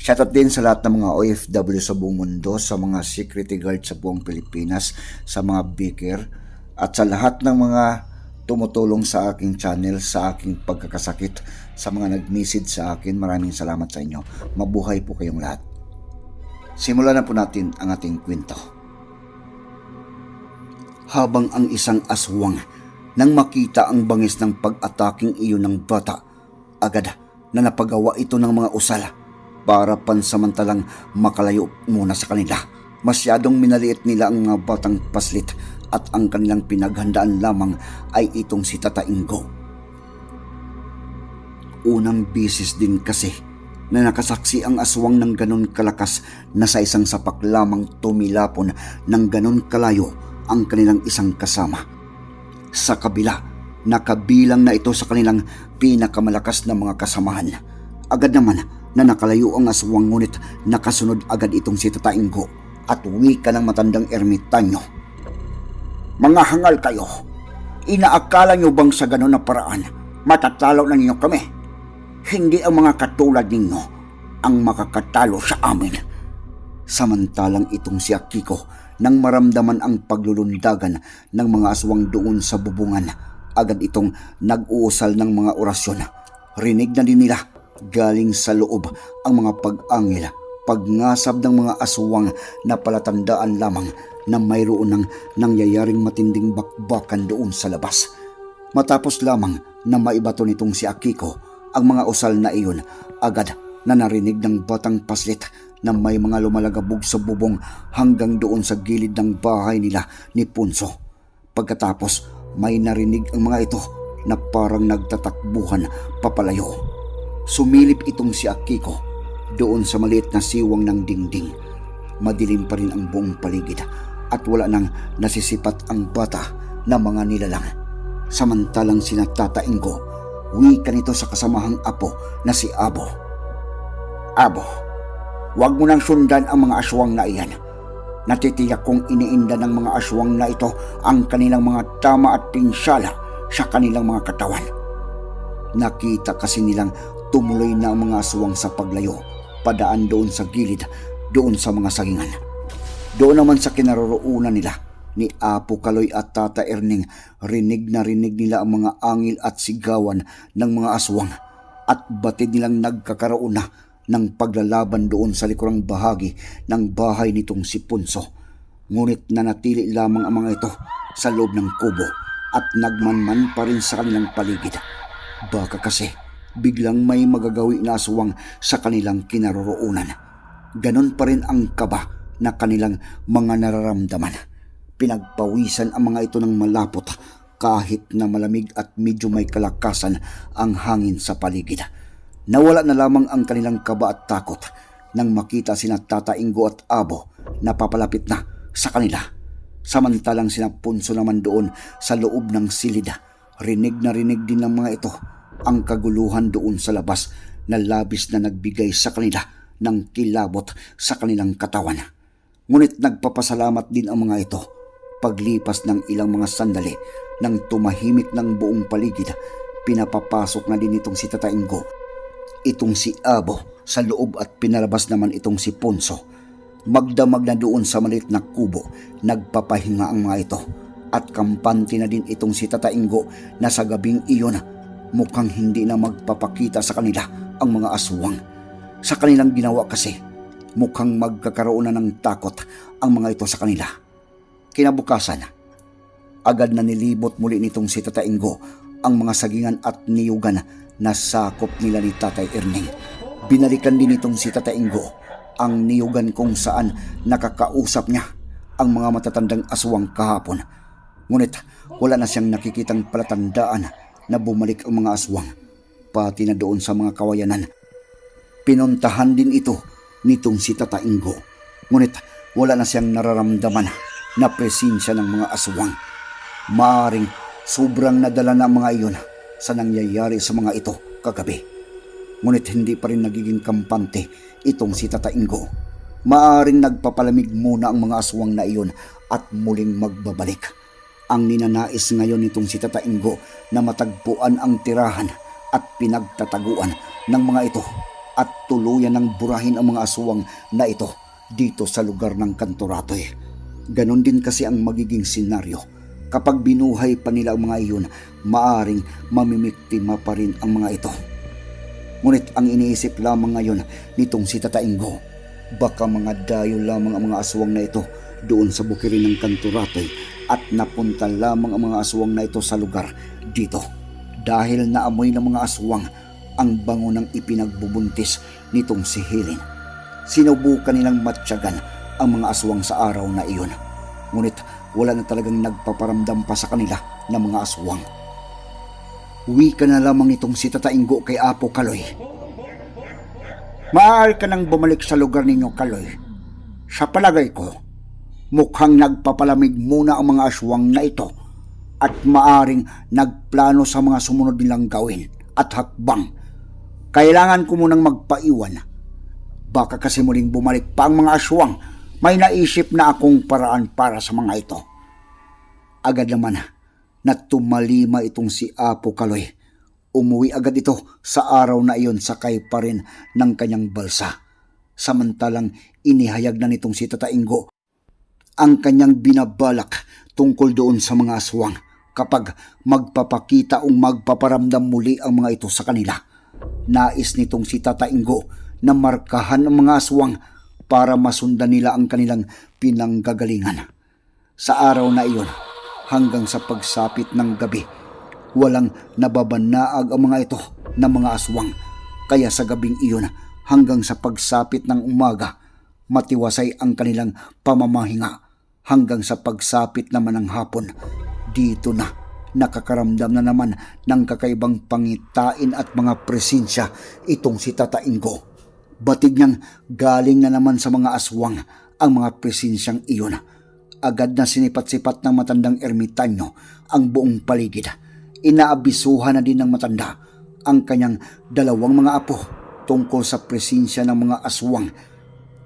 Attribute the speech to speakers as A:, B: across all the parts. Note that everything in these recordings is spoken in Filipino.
A: Shoutout din sa lahat ng mga OFW sa buong mundo, sa mga security guard sa buong Pilipinas, sa mga beaker, at sa lahat ng mga tumutulong sa aking channel, sa aking pagkakasakit, sa mga nag-message sa akin. Maraming salamat sa inyo. Mabuhay po kayong lahat. Simulan na po natin ang ating kwento. Habang ang isang aswang nang makita ang bangis ng pag-ataking iyon ng bata, agad na napagawa ito ng mga usala para pansamantalang makalayo muna sa kanila. Masyadong minaliit nila ang mga batang paslit at ang kanilang pinaghandaan lamang ay itong si Tata Ingo. Unang bisis din kasi na nakasaksi ang aswang ng ganon kalakas na sa isang sapak lamang tumilapon ng ganon kalayo ang kanilang isang kasama. Sa kabila, nakabilang na ito sa kanilang pinakamalakas na mga kasamahan. Agad naman na nakalayo ang aswang ngunit nakasunod agad itong si Tata Ingo at wika ng matandang ermitanyo. Mga hangal kayo, inaakala nyo bang sa ganon na paraan matatalo na ninyo kami? Hindi ang mga katulad ninyo ang makakatalo sa amin. Samantalang itong si Akiko nang maramdaman ang paglulundagan ng mga aswang doon sa bubungan, agad itong nag-uusal ng mga orasyon. Rinig na din nila galing sa loob ang mga pag-angil, pagngasab ng mga aswang na palatandaan lamang na mayroon ng nangyayaring matinding bakbakan doon sa labas. Matapos lamang na maibato nitong si Akiko ang mga usal na iyon, agad na narinig ng batang paslit na may mga lumalagabog sa bubong hanggang doon sa gilid ng bahay nila ni Punso. Pagkatapos, may narinig ang mga ito na parang nagtatakbuhan papalayo. Sumilip itong si Akiko doon sa maliit na siwang ng dingding. Madilim pa rin ang buong paligid at wala nang nasisipat ang bata na mga nilalang. Samantalang sinatataing ko, wika nito sa kasamahang apo na si Abo. Abo, huwag mo nang sundan ang mga aswang na iyan. Natitiyak kong iniinda ng mga aswang na ito ang kanilang mga tama at pinsala sa kanilang mga katawan. Nakita kasi nilang tumuloy na ang mga aswang sa paglayo, padaan doon sa gilid, doon sa mga sagingan. Doon naman sa kinaroroonan nila ni Apo Kaloy at Tata Erning, rinig na rinig nila ang mga angil at sigawan ng mga aswang at batid nilang nagkakaroon na ng paglalaban doon sa likurang bahagi ng bahay nitong si Punso. Ngunit nanatili lamang ang mga ito sa loob ng kubo at nagmanman pa rin sa kanilang paligid. Baka kasi biglang may magagawi na aswang sa kanilang kinaroroonan. Ganon pa rin ang kaba na kanilang mga nararamdaman. Pinagpawisan ang mga ito ng malapot kahit na malamig at medyo may kalakasan ang hangin sa paligid. Nawala na lamang ang kanilang kaba at takot nang makita sina Tata Ingo at Abo na papalapit na sa kanila. Samantalang sina Punso naman doon sa loob ng silid. Rinig na rinig din ng mga ito ang kaguluhan doon sa labas na labis na nagbigay sa kanila ng kilabot sa kanilang katawan. Ngunit nagpapasalamat din ang mga ito paglipas ng ilang mga sandali nang tumahimik ng buong paligid pinapapasok na din itong si Tata Ingo itong si Abo sa loob at pinalabas naman itong si Ponso. Magdamag na doon sa maliit na kubo, nagpapahinga ang mga ito. At kampante na din itong si Tata Ingo na sa gabing iyon mukhang hindi na magpapakita sa kanila ang mga aswang. Sa kanilang ginawa kasi, Mukhang magkakaroon na ng takot ang mga ito sa kanila. Kinabukasan, agad na nilibot muli nitong si Tata Ingo ang mga sagingan at niyugan na sakop nila ni Tatay Erning. Binalikan din nitong si Tata Ingo ang niyugan kung saan nakakausap niya ang mga matatandang aswang kahapon. Ngunit wala na siyang nakikitang palatandaan na bumalik ang mga aswang, pati na doon sa mga kawayanan. Pinuntahan din ito nitong si Tata Ingo. Ngunit wala na siyang nararamdaman na presensya ng mga aswang. Maaring sobrang nadala na mga iyon sa nangyayari sa mga ito kagabi. Ngunit hindi pa rin nagiging kampante itong si Tata Ingo. Maaring nagpapalamig muna ang mga aswang na iyon at muling magbabalik. Ang ninanais ngayon nitong si Tata Ingo na matagpuan ang tirahan at pinagtataguan ng mga ito at tuluyan ng burahin ang mga aswang na ito dito sa lugar ng Kantoratoy. Ganon din kasi ang magiging senaryo. Kapag binuhay pa nila ang mga iyon, maaring mamimiktima pa rin ang mga ito. Ngunit ang iniisip lamang ngayon nitong si Tata Ingo, baka mga dayo lamang ang mga aswang na ito doon sa bukirin ng Kantoratoy at napunta lamang ang mga aswang na ito sa lugar dito. Dahil naamoy ng mga aswang ang bango ng ipinagbubuntis nitong si Helen. Sinubukan nilang matyagan ang mga aswang sa araw na iyon. Ngunit wala na talagang nagpaparamdam pa sa kanila ng mga aswang. Uwi ka na lamang itong si Tata Ingo kay Apo Kaloy. Maaari ka nang bumalik sa lugar ninyo, Kaloy. Sa palagay ko, mukhang nagpapalamig muna ang mga aswang na ito at maaring nagplano sa mga sumunod nilang gawin at hakbang. Kailangan ko munang magpaiwan. Baka kasi muling bumalik pa ang mga aswang. May naisip na akong paraan para sa mga ito. Agad naman na tumalima itong si Apo Kaloy. Umuwi agad ito sa araw na iyon sakay pa rin ng kanyang balsa. Samantalang inihayag na nitong si Tata Ingo ang kanyang binabalak tungkol doon sa mga aswang kapag magpapakita o magpaparamdam muli ang mga ito sa kanila. Nais nitong si Tata Ingo na markahan ang mga aswang para masundan nila ang kanilang pinanggagalingan. Sa araw na iyon, hanggang sa pagsapit ng gabi, walang nababanaag ang mga ito ng mga aswang. Kaya sa gabing iyon, hanggang sa pagsapit ng umaga, matiwasay ang kanilang pamamahinga hanggang sa pagsapit naman ng hapon. Dito na nakakaramdam na naman ng kakaibang pangitain at mga presensya itong si Tata Ingo. Batig niyang galing na naman sa mga aswang ang mga presensyang iyon. Agad na sinipat-sipat ng matandang ermitanyo ang buong paligid. Inaabisuhan na din ng matanda ang kanyang dalawang mga apo tungkol sa presensya ng mga aswang.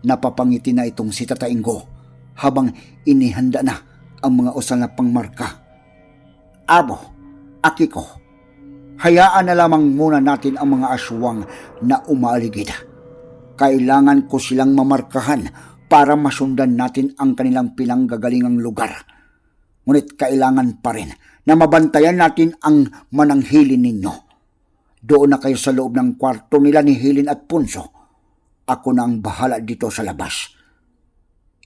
A: Napapangiti na itong si Tata Ingo habang inihanda na ang mga usal na pangmarka. Abo, Akiko, hayaan na lamang muna natin ang mga aswang na umaaligid. Kailangan ko silang mamarkahan para masundan natin ang kanilang pinanggagalingang lugar. Ngunit kailangan pa rin na mabantayan natin ang mananghilin ninyo. Doon na kayo sa loob ng kwarto nila ni Hilin at Punso. Ako na ang bahala dito sa labas.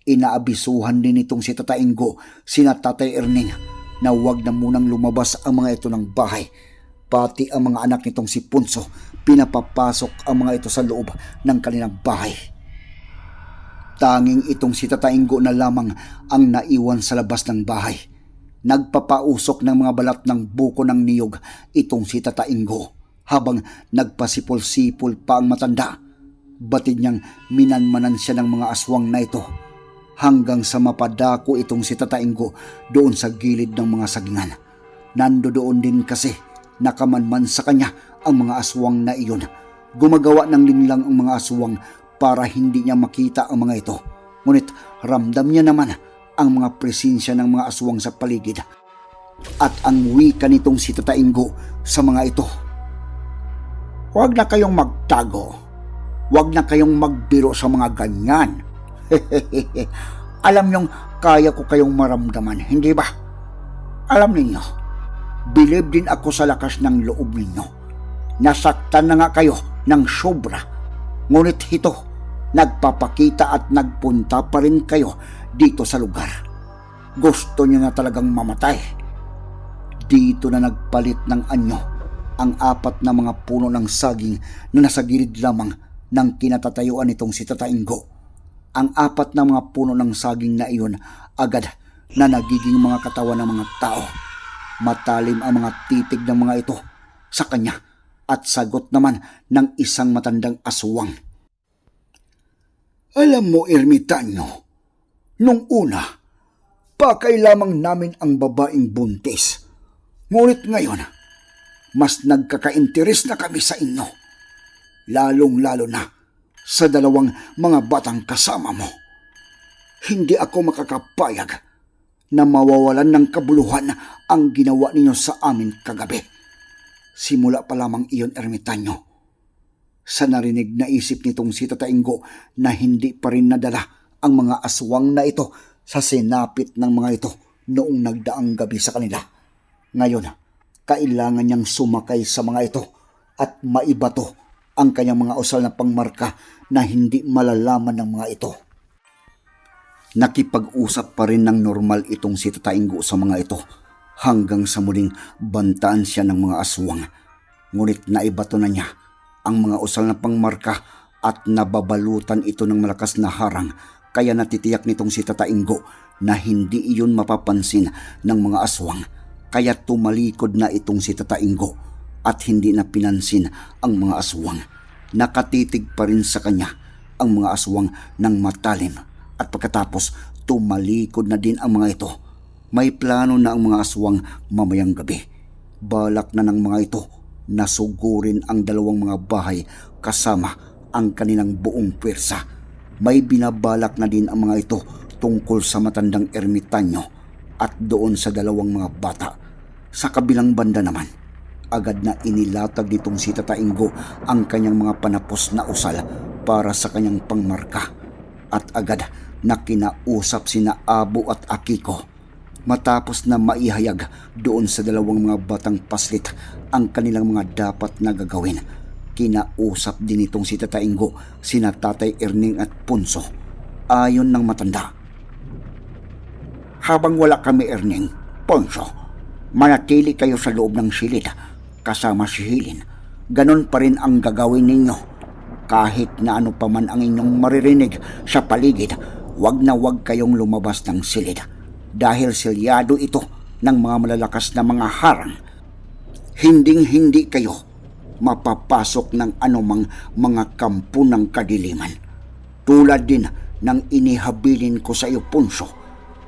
A: Inaabisuhan din itong si Tata Ingo, sina Tatay Erning, na huwag na munang lumabas ang mga ito ng bahay. Pati ang mga anak nitong si Punso, pinapapasok ang mga ito sa loob ng kanilang bahay. Tanging itong si Tata Ingo na lamang ang naiwan sa labas ng bahay. Nagpapausok ng mga balat ng buko ng niyog itong si Tata Ingo habang nagpasipol-sipol pa ang matanda. Batid niyang minanmanan siya ng mga aswang na ito hanggang sa mapadako itong si Tata Ingo doon sa gilid ng mga sagingan. Nando doon din kasi nakamanman sa kanya ang mga aswang na iyon. Gumagawa ng linlang ang mga aswang para hindi niya makita ang mga ito. Ngunit ramdam niya naman ang mga presensya ng mga aswang sa paligid at ang wika nitong si Tata Ingo sa mga ito. Huwag na kayong magtago. Huwag na kayong magbiro sa mga ganyan. Alam niyong kaya ko kayong maramdaman, hindi ba? Alam ninyo, bilib din ako sa lakas ng loob ninyo. Nasaktan na nga kayo ng sobra. Ngunit ito, nagpapakita at nagpunta pa rin kayo dito sa lugar. Gusto niyo na talagang mamatay. Dito na nagpalit ng anyo ang apat na mga puno ng saging na nasa gilid lamang ng kinatatayuan nitong si Tatainggo. Ang apat na mga puno ng saging na iyon agad na nagiging mga katawan ng mga tao. Matalim ang mga titig ng mga ito sa kanya at sagot naman ng isang matandang aswang. Alam mo, ermitanyo, nung una, pakay lamang namin ang babaeng buntis. Ngunit ngayon, mas nagkakainteres na kami sa inyo. Lalong-lalo na sa dalawang mga batang kasama mo. Hindi ako makakapayag na mawawalan ng kabuluhan ang ginawa ninyo sa amin kagabi. Simula pa lamang iyon, ermitanyo. Sa narinig na isip nitong si Tatainggo na hindi pa rin nadala ang mga aswang na ito sa sinapit ng mga ito noong nagdaang gabi sa kanila. Ngayon, kailangan niyang sumakay sa mga ito at maibato ang kanyang mga usal na pangmarka na hindi malalaman ng mga ito. Nakipag-usap pa rin ng normal itong si Tatainggo sa mga ito hanggang sa muling bantaan siya ng mga aswang. Ngunit naibato na niya ang mga usal na pangmarka at nababalutan ito ng malakas na harang kaya natitiyak nitong si Tatainggo na hindi iyon mapapansin ng mga aswang kaya tumalikod na itong si Tatainggo at hindi na pinansin ang mga aswang. Nakatitig pa rin sa kanya ang mga aswang ng matalim at pagkatapos tumalikod na din ang mga ito. May plano na ang mga aswang mamayang gabi. Balak na ng mga ito na sugurin ang dalawang mga bahay kasama ang kanilang buong pwersa. May binabalak na din ang mga ito tungkol sa matandang ermitanyo at doon sa dalawang mga bata. Sa kabilang banda naman, agad na inilatag nitong si Tatainggo ang kanyang mga panapos na usal para sa kanyang pangmarka at agad na kinausap sina Abo at Akiko matapos na maihayag doon sa dalawang mga batang paslit ang kanilang mga dapat na gagawin. Kinausap din itong si Tatainggo, sina Tatay Erning at Punso. Ayon ng matanda. Habang wala kami Erning, Ponso, manatili kayo sa loob ng silid kasama si Hilin. Ganon pa rin ang gagawin ninyo. Kahit na ano pa man ang inyong maririnig sa paligid, wag na wag kayong lumabas ng silid dahil selyado ito ng mga malalakas na mga harang. Hinding-hindi kayo mapapasok ng anumang mga kampo ng kadiliman. Tulad din ng inihabilin ko sa iyo, Punso.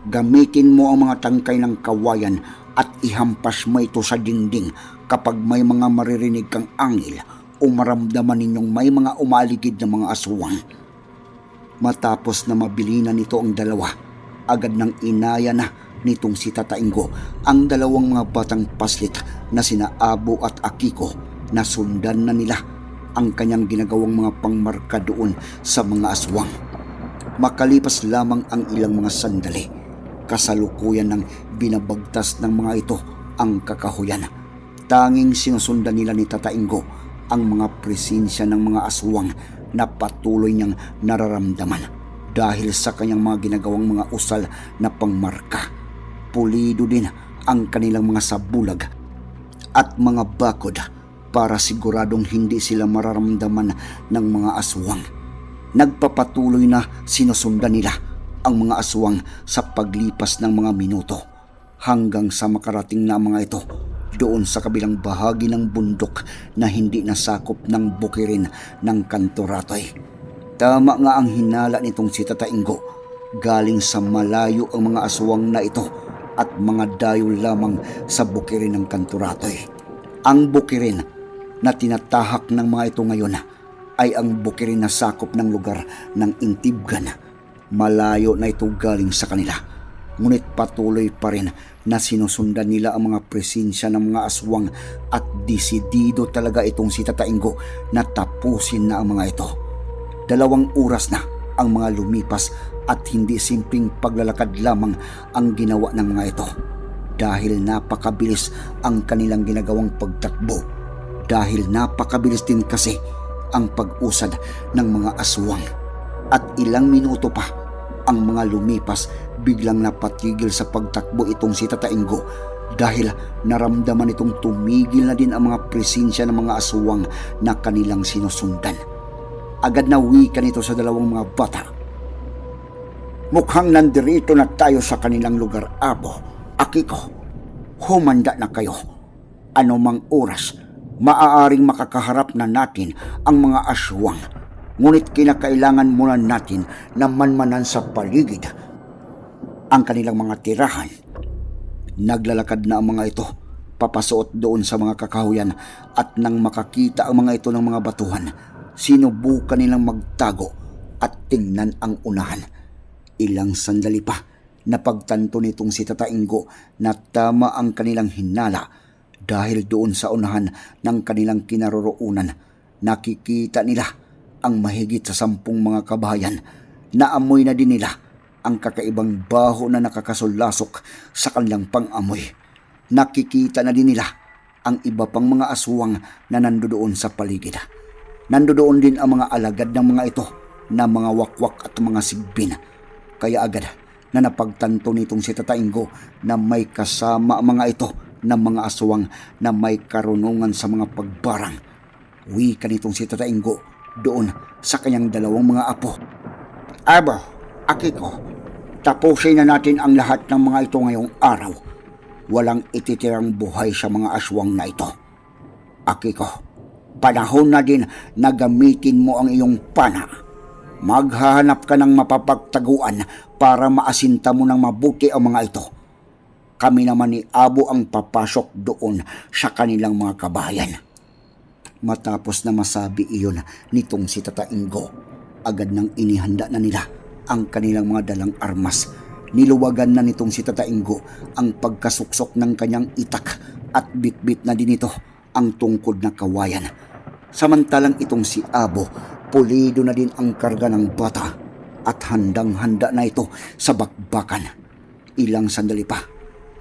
A: Gamitin mo ang mga tangkay ng kawayan at ihampas mo ito sa dingding kapag may mga maririnig kang angil o maramdaman ninyong may mga umaligid na mga aswang. Matapos na mabilinan nito ang dalawa, agad nang inaya na nitong si Tatainggo ang dalawang mga batang paslit na sina Abo at Akiko na sundan na nila ang kanyang ginagawang mga pangmarka doon sa mga aswang. Makalipas lamang ang ilang mga sandali, kasalukuyan ng binabagtas ng mga ito ang kakahuyan. Tanging sinusundan nila ni Tatainggo ang mga presensya ng mga aswang na patuloy niyang nararamdaman dahil sa kanyang mga ginagawang mga usal na pangmarka. Pulido din ang kanilang mga sabulag at mga bakod para siguradong hindi sila mararamdaman ng mga aswang. Nagpapatuloy na sinusundan nila ang mga aswang sa paglipas ng mga minuto hanggang sa makarating na mga ito doon sa kabilang bahagi ng bundok na hindi nasakop ng bukirin ng kantoratoy. Tama nga ang hinala nitong si Tatainggo. Galing sa malayo ang mga aswang na ito at mga dayo lamang sa bukirin ng kantoratoy. Ang bukirin na tinatahak ng mga ito ngayon ay ang bukirin na sakop ng lugar ng Intibgan. Malayo na ito galing sa kanila. Ngunit patuloy pa rin na sinusundan nila ang mga presensya ng mga aswang at disidido talaga itong si Tatainggo na tapusin na ang mga ito. Dalawang oras na ang mga lumipas at hindi simpleng paglalakad lamang ang ginawa ng mga ito dahil napakabilis ang kanilang ginagawang pagtakbo dahil napakabilis din kasi ang pag-usad ng mga aswang. At ilang minuto pa ang mga lumipas biglang napatigil sa pagtakbo itong si Tata Ingo dahil naramdaman itong tumigil na din ang mga presensya ng mga aswang na kanilang sinusundan. Agad na wika nito sa dalawang mga bata. Mukhang nandirito na tayo sa kanilang lugar, Abo. Akiko, humanda na kayo. Ano mang oras, maaaring makakaharap na natin ang mga aswang. Ngunit kinakailangan muna natin na manmanan sa paligid ang kanilang mga tirahan. Naglalakad na ang mga ito, papasuot doon sa mga kakahuyan at nang makakita ang mga ito ng mga batuhan, sinubukan nilang magtago at tingnan ang unahan. Ilang sandali pa, napagtanto nitong si Tata Ingo na tama ang kanilang hinala dahil doon sa unahan ng kanilang kinaroroonan, nakikita nila ang mahigit sa sampung mga kabayan. Naamoy na din nila ang kakaibang baho na nakakasulasok sa kanilang pang-amoy. Nakikita na din nila ang iba pang mga aswang na nandoon sa paligid. Nandoon din ang mga alagad ng mga ito na mga wakwak at mga sigbin. Kaya agad na napagtanto nitong si Tata Ingo na may kasama ang mga ito ng mga aswang na may karunungan sa mga pagbarang. Wika nitong si Tata Ingo doon sa kanyang dalawang mga apo. Abo, Akiko, tapusin na natin ang lahat ng mga ito ngayong araw. Walang ititirang buhay sa mga aswang na ito. Akiko, panahon na din na gamitin mo ang iyong pana. Maghahanap ka ng mapapagtaguan para maasinta mo ng mabuti ang mga ito. Kami naman ni Abo ang papasok doon sa kanilang mga kabayan. Matapos na masabi iyon nitong si Tata Ingo, agad nang inihanda na nila ang kanilang mga dalang armas. Niluwagan na nitong si Tata Ingo ang pagkasuksok ng kanyang itak at bitbit na din ito ang tungkod na kawayan. Samantalang itong si Abo, pulido na din ang karga ng bata at handang-handa na ito sa bakbakan. Ilang sandali pa,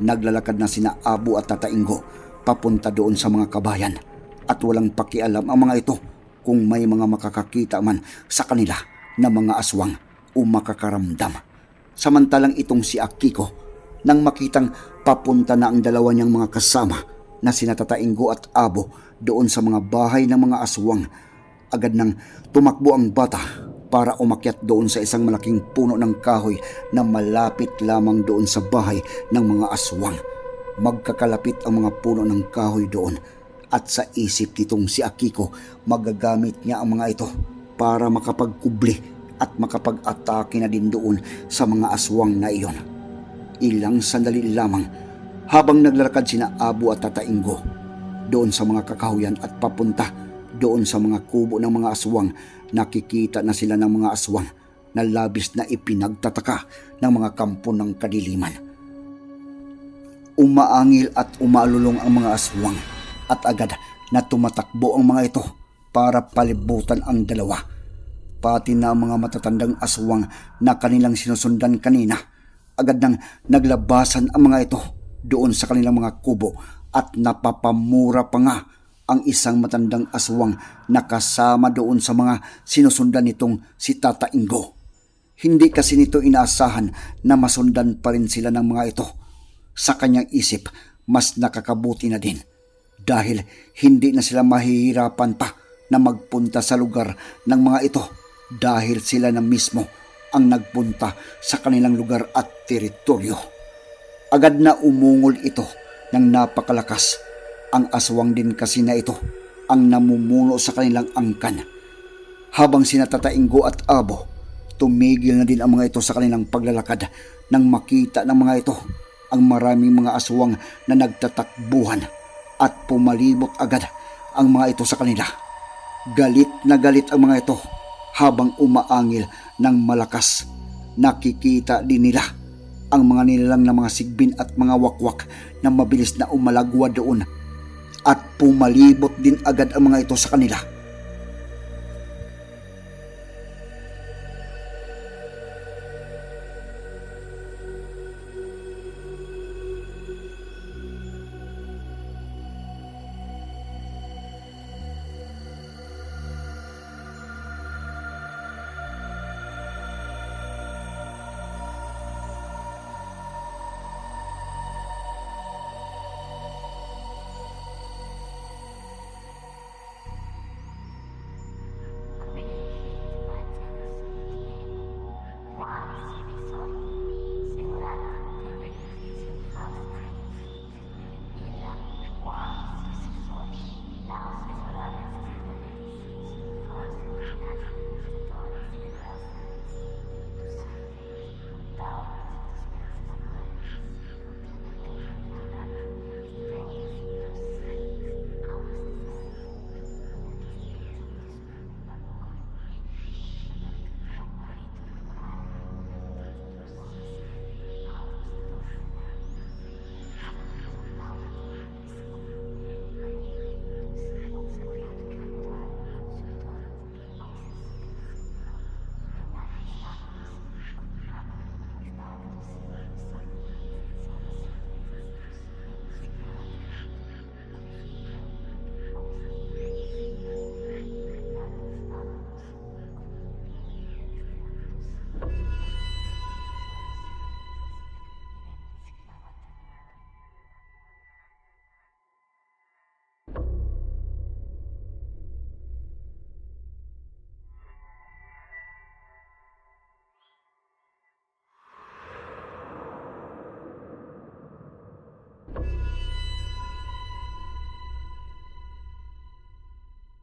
A: naglalakad na sina Abo at Tata Ingo papunta doon sa mga kabayan at walang pakialam ang mga ito kung may mga makakakita man sa kanila na mga aswang o makakaramdam. Samantalang itong si Akiko, nang makitang papunta na ang dalawa niyang mga kasama na sina Tata Ingo at Abo doon sa mga bahay ng mga aswang, agad nang tumakbo ang bata para umakyat doon sa isang malaking puno ng kahoy na malapit lamang doon sa bahay ng mga aswang. Magkakalapit ang mga puno ng kahoy doon at sa isip nitong si Akiko magagamit niya ang mga ito para makapagkubli at makapag-atake na din doon sa mga aswang na iyon. Ilang sandali lamang habang naglalakad sina Abu at Tata Ingo doon sa mga kakahuyan at papunta doon sa mga kubo ng mga aswang nakikita na sila ng mga aswang na labis na ipinagtataka ng mga kampo ng kadiliman. Umaangil at umalulong ang mga aswang at agad na tumatakbo ang mga ito para palibutan ang dalawa. Pati na ang mga matatandang aswang na kanilang sinusundan kanina, agad nang naglabasan ang mga ito doon sa kanilang mga kubo at napapamura pa nga ang isang matandang aswang na kasama doon sa mga sinusundan nitong si Tata Ingo. Hindi kasi nito inaasahan na masundan pa rin sila ng mga ito. Sa kanyang isip, mas nakakabuti na din dahil hindi na sila mahihirapan pa na magpunta sa lugar ng mga ito dahil sila na mismo ang nagpunta sa kanilang lugar at teritoryo. Agad na umungol ito ng napakalakas. Ang aswang din kasi na ito ang namumuno sa kanilang angkan. Habang sinatatainggo at abo, tumigil na din ang mga ito sa kanilang paglalakad nang makita ng mga ito ang maraming mga aswang na nagtatakbuhan at pumalibot agad ang mga ito sa kanila. Galit na galit ang mga ito habang umaangil ng malakas. Nakikita din nila ang mga nilalang na mga sigbin at mga wakwak na mabilis na umalagwa doon at pumalibot din agad ang mga ito sa kanila